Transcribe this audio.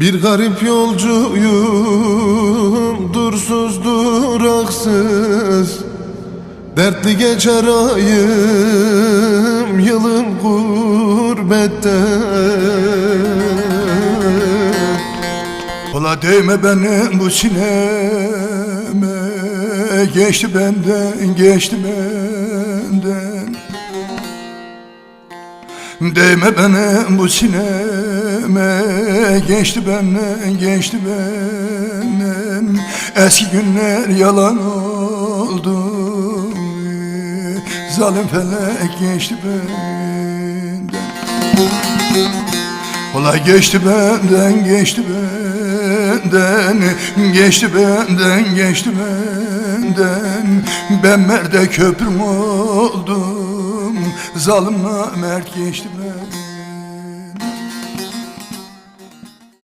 Bir garip yolcuyum Dursuz duraksız Dertli geçer ayım Yılım gurbette. Ola değme benim bu sineme Geçti benden, geçti benden Değme benim bu sineme Geçti benden, geçti benden. Eski günler yalan oldu. Zalim felek geçti benden. Olay geçti benden, geçti benden. Geçti benden, geçti benden. Ben merde köprüm oldum Zalim Ömer geçti beni